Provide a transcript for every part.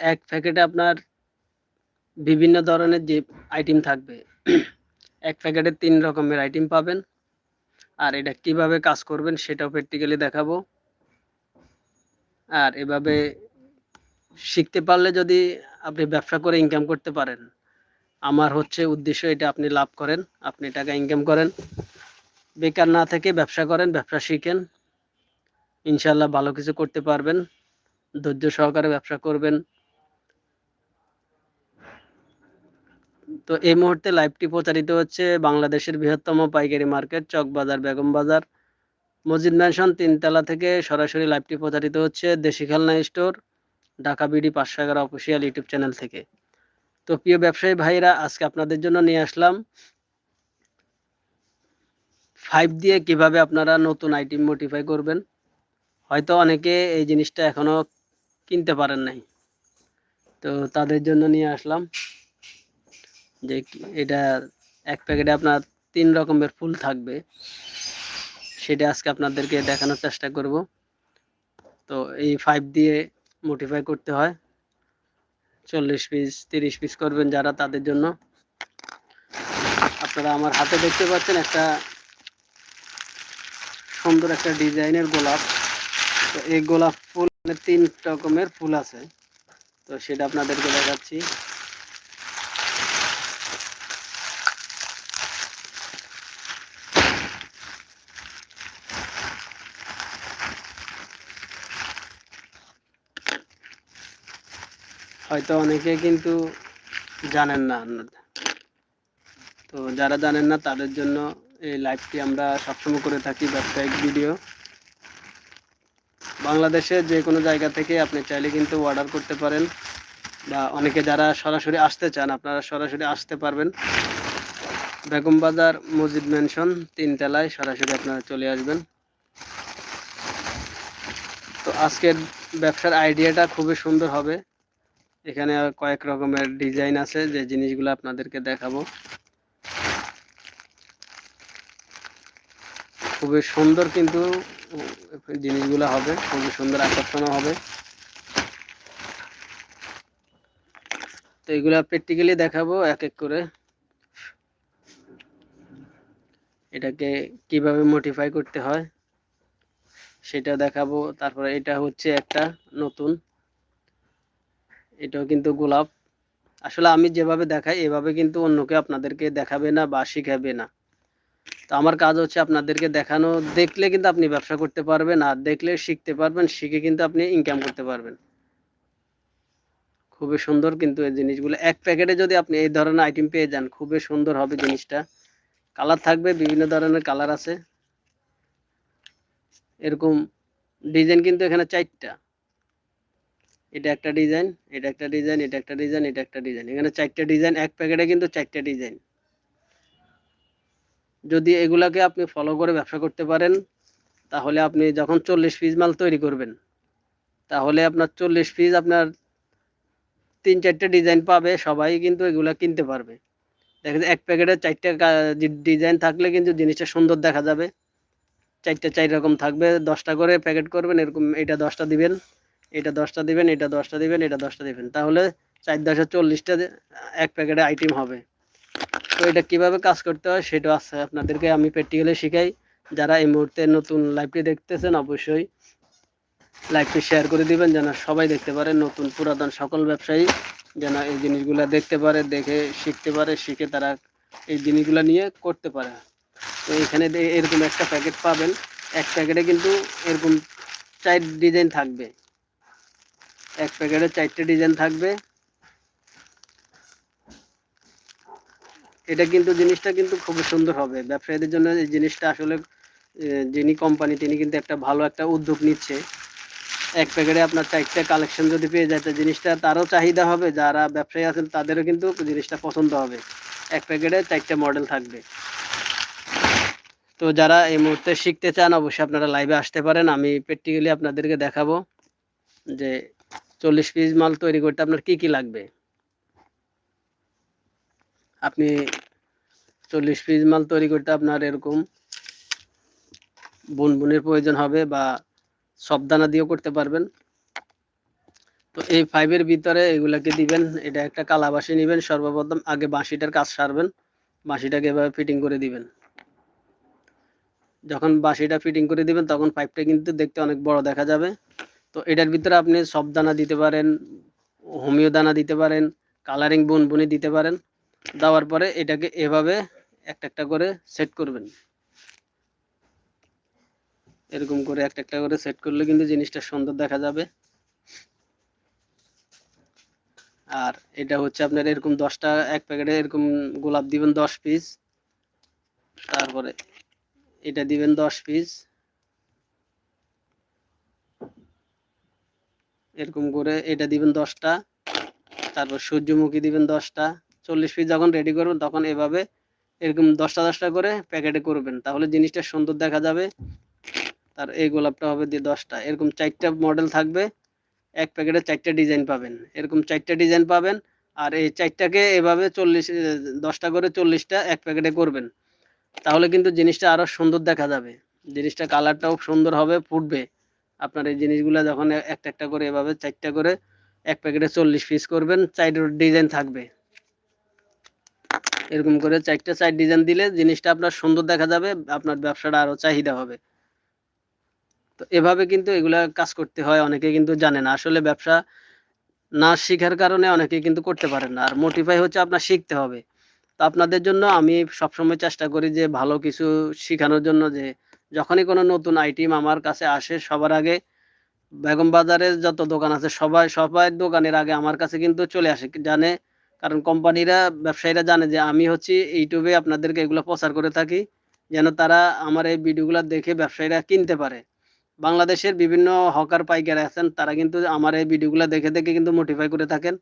এক প্যাকেটে আপনার বিভিন্ন ধরনের যে আইটেম থাকবে, এক প্যাকেটে তিন রকমের আইটেম পাবেন। আর এটা কীভাবে কাজ করবেন সেটাও প্র্যাকটিক্যালি দেখাবো। আর এভাবে শিখতে পারলে যদি আপনি ব্যবসা করে ইনকাম করতে পারেন, আমার হচ্ছে উদ্দেশ্য এটা আপনি লাভ করেন, আপনি টাকা ইনকাম করেন। বেকার না থেকে ব্যবসা করেন, ব্যবসা শিখেন। ইনশাল্লাহ ভালো কিছু করতে পারবেন। ধৈর্য সহকারে ব্যবসা করবেন। তো এই মুহূর্তে লাইভটি প্রচারিত হচ্ছে বাংলাদেশের বৃহত্তম পাইকারি মার্কেট চকবাজার, বেগম বাজার। মসজিদ ম্যানশন তিনতলা থেকে সরাসরি লাইভটি প্রচারিত হচ্ছে দেশি খেলনা স্টোর, ঢাকা বিডি পাঁচশো এগারো অফিসিয়াল ইউটিউব চ্যানেল থেকে। তো প্রিয় ব্যবসায়ী ভাইরা, আজকে আপনাদের জন্য নিয়ে আসলাম ফাইভ দিয়ে কীভাবে আপনারা নতুন আইটেম মোটিফাই করবেন। হয়তো অনেকে এই জিনিসটা এখনও কিনতে পারেন নাই। তো তাদের জন্য নিয়ে আসলাম। যে এটা এক প্যাকেটে আপনার তিন রকমের ফুল থাকবে। সেটা আজকে আপনাদেরকে দেখানোর চেষ্টা করব। তো এই ফাইভ দিয়ে মোটিফাই করতে হয়। চল্লিশ পিস তিরিশ পিস করবেন যারা তাদের জন্য। আপনারা আমার হাতে দেখতে পাচ্ছেন একটা সুন্দর একটা ডিজাইনের গোলাপ। তো এই গোলাপ ফুল মানে তিন রকমের ফুল আছে। তো সেটা আপনাদেরকে দেখাচ্ছি। হয়তো অনেকে কিন্তু জানেন না তো যারা জানেন না, তাদের জন্য এই লাইভটি আমরা সবসময় করে থাকি ব্যবসায়িক ভিডিও। বাংলাদেশে যে কোনো জায়গা থেকে আপনি চাইলে কিন্তু অর্ডার করতে পারেন বা অনেকে যারা সরাসরি আসতে চান, আপনারা সরাসরি আসতে পারবেন। বেগম বাজার মসজিদ ম্যানশন তিনতলায় সরাসরি আপনারা চলে আসবেন। তো আজকের ব্যবসার আইডিয়াটা খুবই সুন্দর হবে। এখানে কয়েক রকমের ডিজাইন আছে যে জিনিসগুলো আপনাদেরকে দেখাবো। খুবই সুন্দর কিন্তু জিনিসগুলো হবে, খুবই সুন্দর আকর্ষণীয় হবে। তো এগুলো প্র্যাকটিক্যালি দেখাবো এক এক করে। এটাকে কীভাবে মডিফাই করতে হয়, সেটা দেখাবো। তারপরে এটা হচ্ছে একটা নতুন এটাও কিন্তু গোলাপ। আসলে আমি যেভাবে দেখাই, এভাবে কিন্তু অন্যকে আপনাদেরকে দেখাবে না বা শিখাবে না। তো আমার কাজ হচ্ছে আপনাদেরকে দেখানো, দেখলে কিন্তু আপনি ব্যবসা করতে পারবেন, আর দেখলে শিখতে পারবেন, শিখে কিন্তু আপনি ইনকাম করতে পারবেন। খুবই সুন্দর কিন্তু এই জিনিসগুলো। এক প্যাকেটে যদি আপনি এই ধরনের আইটেম পেয়ে যান, খুবই সুন্দর হবে জিনিসটা। কালার থাকবে, বিভিন্ন ধরনের কালার আছে। এরকম ডিজাইন কিন্তু এখানে চারটা। এটা একটা ডিজাইন, এটা একটা ডিজাইন, এটা একটা ডিজাইন, এটা একটা ডিজাইন। এখানে চারটা ডিজাইন, এক প্যাকেটে কিন্তু চারটা ডিজাইন। যদি এগুলাকে আপনি ফলো করে ব্যবসা করতে পারেন, তাহলে আপনি যখন চল্লিশ পিস মাল তৈরি করবেন, তাহলে আপনার চল্লিশ পিস আপনার তিন চারটে ডিজাইন পাবে, সবাই কিন্তু এগুলা কিনতে পারবে। দেখা এক প্যাকেটে চারটে ডিজাইন থাকলে কিন্তু জিনিসটা সুন্দর দেখা যাবে। চারটে চার রকম থাকবে, দশটা করে প্যাকেট করবেন, এরকম এটা দশটা দিবেন। এটা দশটা দিবেন, এটা দশটা দিবেন, এটা দশটা দিবেন। তাহলে চার দশে চল্লিশটা এক প্যাকেটে আইটেম হবে। তো এটা কীভাবে কাজ করতে হয় সেটা আছে আপনাদেরকে আমি প্র্যাকটিক্যালি শিখাই। যারা এই মুহূর্তে নতুন লাইভটি দেখতেছেন, অবশ্যই লাইভটি শেয়ার করে দিবেন, যেন সবাই দেখতে পারে নতুন পুরাতন সকল ব্যবসায়ী যেন এই জিনিসগুলো দেখতে পারে, দেখে শিখতে পারে, শিখে তারা এই জিনিসগুলো নিয়ে করতে পারে। তো এখানে এরকম একটা প্যাকেট পাবেন। এক প্যাকেটে কিন্তু এরকম চার ডিজাইন থাকবে। এক প্যাকেটে চারটে ডিজাইন থাকবে। এটা কিন্তু জিনিসটা কিন্তু খুবই সুন্দর হবে। ব্যবসায়ীদের জন্য এই জিনিসটা আসলে যিনি কোম্পানি তিনি কিন্তু একটা ভালো একটা উদ্যোগ নিচ্ছে। এক প্যাকেটে আপনার চারটে কালেকশন যদি পেয়ে যায়, তো জিনিসটা তারও চাহিদা হবে। যারা ব্যবসায়ী আছেন, তাদেরও কিন্তু জিনিসটা পছন্দ হবে। এক প্যাকেটে চারটে মডেল থাকবে। তো যারা এই মুহূর্তে শিখতে চান, অবশ্যই আপনারা লাইভে আসতে পারেন। আমি প্র্যাকটিক্যালি আপনাদেরকে দেখাবো যে চল্লিশ পিস মাল তৈরি করতে আপনার কি কি লাগবে? আপনি চল্লিশ পিস মাল তৈরি করতে আপনার এরকম বুনবুনের প্রয়োজন হবে বা সবদানা দিয়েও করতে পারবেন। তো এই ফাইভের ভিতরে এগুলাকে দিবেন, এটা একটা কালা বাঁশি নেবেন, সর্বপ্রথম আগে বাঁশিটার কাজ সারবেন, বাঁশিটাকে এভাবে ফিটিং করে দিবেন। যখন বাঁশিটা ফিটিং করে দিবেন, তখন পাইপটা কিন্তু দেখতে অনেক বড় দেখা যাবে। তো এটার ভিতরে আপনি সব দানা দিতে পারেন, হোমিও দানা দিতে পারেন কালারিং বুন বুনি দিতে পারেন। দেওয়ার পরে এটাকে এভাবে একটা একটা করে সেট করবেন। এরকম করে একটা একটা করে সেট করলে কিন্তু জিনিসটা সুন্দর দেখা যাবে। আর এটা হচ্ছে আপনার এরকম দশটা, এক প্যাকেটে এরকম গোলাপ দিবেন দশ পিস তারপরে এটা দিবেন দশ পিস এরকম করে এটা দিবেন দশটা, তারপর সূর্যমুখী দিবেন দশটা, চল্লিশ পিস যখন রেডি করবেন তখন এভাবে এরকম দশটা দশটা করে প্যাকেটে করবেন। তাহলে জিনিসটা সুন্দর দেখা যাবে। তার এই গোলাপটা হবে দিয়ে দশটা। এরকম চারটা মডেল থাকবে। এক প্যাকেটে চারটা ডিজাইন পাবেন। এরকম চারটা ডিজাইন পাবেন আর এই চারটাকে এভাবে চল্লিশ দশটা করে চল্লিশটা এক প্যাকেটে করবেন। তাহলে কিন্তু জিনিসটা আরও সুন্দর দেখা যাবে। জিনিসটা কালারটাও সুন্দর হবে, ফুটবে। আপনার এই জিনিসগুলো যখন একটা একটা করে এভাবে চারটা করে এক প্যাকেটে চল্লিশ পিস করবেন চারটা ডিজাইন থাকবে। এরকম করে চারটা চার ডিজাইন দিলে জিনিসটা আপনার সুন্দর দেখা যাবে, আপনার ব্যবসাটা আরও চাহিদা হবে। তো এভাবে কিন্তু এগুলা কাজ করতে হয়, অনেকে কিন্তু জানে না। আসলে ব্যবসা না শিখার কারণে অনেকে কিন্তু করতে পারেন না। আর মোটিফাই হচ্ছে আপনার শিখতে হবে। তো আপনাদের জন্য আমি সবসময় চেষ্টা করি যে ভালো কিছু শেখানোর জন্য যে যখনই কোনো নতুন আইটেম আমার কাছে আসে, সবার আগে বেগম বাজারে যত দোকান আছে, সবাই সবাই দোকানের আগে আমার কাছে কিন্তু চলে আসে, জানে। কারণ কোম্পানিরা, ব্যবসায়ীরা জানে যে আমি হচ্ছে ইউটিউবে আপনাদেরকে এগুলো প্রচার করে থাকি, যেন তারা আমার এই ভিডিওগুলো দেখে ব্যবসায়ীরা কিনতে পারে। বাংলাদেশের বিভিন্ন হকার পাইকার আছেন, তারা কিন্তু আমার এই ভিডিওগুলো দেখে দেখে কিন্তু মোটিফাই করে থাকেন।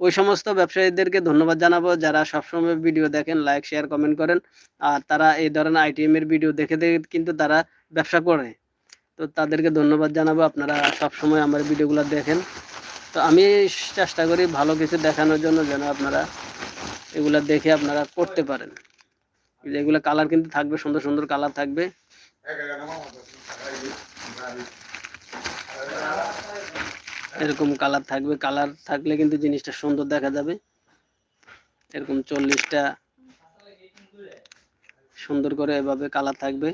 ওই সমস্ত ব্যবসায়ীদেরকে ধন্যবাদ জানাব যারা সবসময় ভিডিও দেখেন লাইক শেয়ার কমেন্ট করেন। আর তারা এই ধরনের আইটিএম এর ভিডিও দেখে দেখে কিন্তু তারা ব্যবসা করে। তো তাদেরকে ধন্যবাদ জানাব, আপনারা সবসময় আমার ভিডিওগুলো দেখেন। তো আমি চেষ্টা করি ভালো কিছু দেখানোর জন্য যেন আপনারা এগুলা দেখে আপনারা করতে পারেন। এগুলো কালার কিন্তু থাকবে, সুন্দর সুন্দর কালার থাকবে। এরকম কালার থাকবে কালার থাকলে কিন্তু জিনিসটা সুন্দর দেখা যাবে। এরকম চল্লিশটা সুন্দর করে এভাবে কালার থাকবে।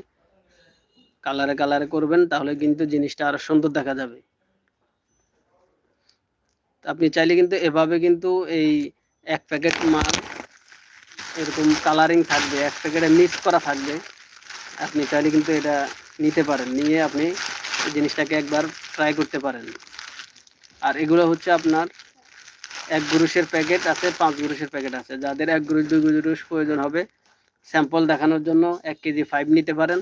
কালারে কালারে করবেন, তাহলে কিন্তু জিনিসটা আরও সুন্দর দেখা যাবে। আপনি চাইলে কিন্তু এভাবে কিন্তু এই এক প্যাকেট মাল, এরকম কালারিং থাকবে, এক প্যাকেটে মিক্স করা থাকবে। আপনি চাইলে কিন্তু এটা নিতে পারেন, নিয়ে আপনি জিনিসটাকে একবার ট্রাই করতে পারেন। আর এগুলো হচ্ছে আপনার এক গুরুষের প্যাকেট আছে, পাঁচ গুরুষের প্যাকেট আছে। যাদের এক গুরুষ দুই গুরুষ প্রয়োজন হবে, স্যাম্পল দেখানোর জন্য এক কেজি ফাইভ নিতে পারেন।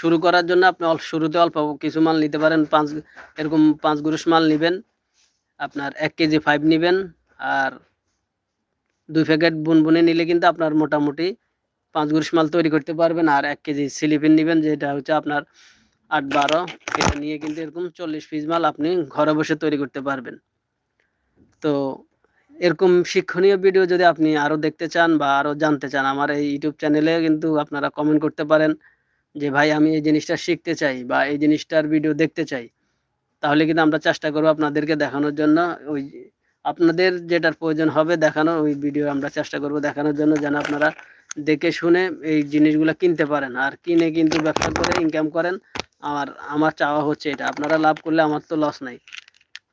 শুরু করার জন্য আপনি শুরুতে অল্প কিছু মাল নিতে পারেন, পাঁচ, এরকম পাঁচ গুরুষ মাল নেবেন। আপনার এক কেজি ফাইভ নেবেন, আর দুই প্যাকেট বুনবুনে নিলে কিন্তু আপনার মোটামুটি পাঁচ গুরুষ মাল তৈরি করতে পারবেন, আর এক কেজি স্লিপিন নেবেন, যেটা হচ্ছে আপনার আট বারো, এটা নিয়ে কিন্তু এরকম চল্লিশ পিস মাল আপনি ঘরে বসে তৈরি করতে পারবেন। তো এরকম শিক্ষণীয় ভিডিও যদি আপনি আরও দেখতে চান বা আরও জানতে চান, আমার এই ইউটিউব চ্যানেলে কিন্তু আপনারা কমেন্ট করতে পারেন যে, ভাই, আমি এই জিনিসটা শিখতে চাই বা এই জিনিসটার ভিডিও দেখতে চাই। তাহলে কিন্তু আমরা চেষ্টা করব আপনাদেরকে দেখানোর জন্য ওই আপনাদের যেটার প্রয়োজন হবে দেখানো, ওই ভিডিও আমরা চেষ্টা করব দেখানোর জন্য যেন আপনারা দেখে শুনে এই জিনিসগুলো কিনতে পারেন। আর কিনে কিন্তু ব্যবসা করে ইনকাম করেন। আর আমার চাওয়া হচ্ছে এটা। আপনারা লাভ করলে আমার তো লস নাই।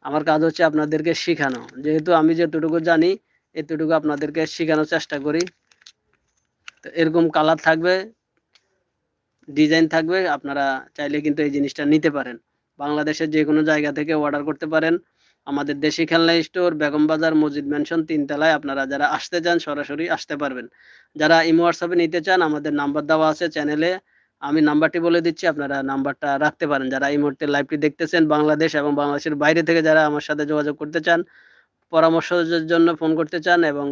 আমার কাজ হচ্ছে আপনাদেরকে শেখানো। যেহেতু আমি যতটুকু জানি, এতটুকু আপনাদেরকে শেখানোর চেষ্টা করি। তো এরকম কালার থাকবে ডিজাইন থাকবে, আপনারা চাইলে কিন্তু এই জিনিসটা নিতে পারেন। বাংলাদেশের যে কোনো জায়গা থেকে অর্ডার করতে পারেন। আমাদের দেশি খেলনা স্টোর বেগম বাজার, মসজিদ ম্যানশন তিনতলায় আপনারা যারা আসতে চান, সরাসরি আসতে পারবেন। যারা ইমো হোয়াটসঅ্যাপে নিতে চান, আমাদের নাম্বার দেওয়া আছে চ্যানেলে আমি নাম্বারটি বলে দিচ্ছি, আপনারা নাম্বারটা রাখতে পারেন। যারা এই মুহূর্তে লাইভটি দেখতেছেন বাংলাদেশ এবং বাংলাদেশের বাইরে থেকে যারা আমার সাথে যোগাযোগ করতে চান, পরামর্শের জন্য ফোন করতে চান এবং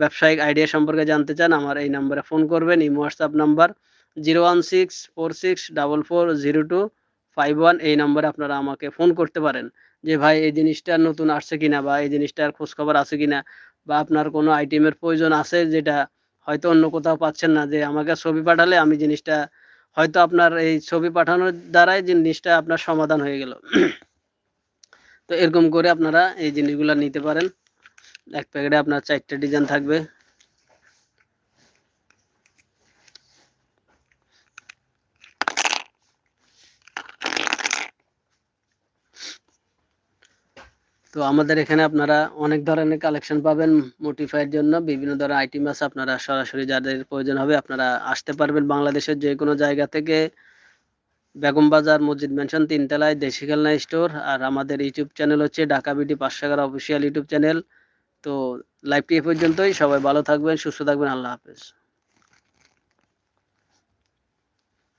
ব্যবসায়িক আইডিয়া সম্পর্কে জানতে চান, আমার এই নাম্বারে ফোন করবেন। এই WhatsApp number zero one six four six double four zero two five one এই নম্বরে আপনারা আমাকে ফোন করতে পারেন যে, ভাই, এই জিনিসটা নতুন আসছে কিনা বা এই জিনিসটার খোঁজখবর আছে কিনা বা আপনার কোনো আইটেমের প্রয়োজন আছে যেটা হয়তো অন্য কোথাও পাচ্ছেন না যে আমাকে ছবি পাঠালে আমি জিনিসটা হয়তো আপনার এই ছবি পাঠানোর দ্বারাই জিনিসটা আপনার সমাধান হয়ে গেল। তো এরকম করে আপনারা এই জিনিসগুলো নিতে পারেন। এক প্যাকেটে আপনার চারটে ডিজাইন থাকবে। আমাদের এখানে আপনারা অনেক ধরনের কালেকশন পাবেন মোটিফাইয়ের জন্য। বিভিন্ন ধরনের আইটেম আছে, আপনারা সরাসরি যাদের প্রয়োজন হবে আপনারা আসতে পারবেন বাংলাদেশের যে কোনো জায়গা থেকে। বেগম বাজার, মসজিদ মেনশন তিনতলায়, দেশি খেলনা স্টোর আর আমাদের ইউটিউব চ্যানেল হচ্ছে ঢাকা বিডি পাঁচশো এগারো অফিসিয়াল ইউটিউব চ্যানেল তো লাইভটি এ পর্যন্তই, সবাই ভালো থাকবেন, সুস্থ থাকবেন, আল্লাহ হাফেজ।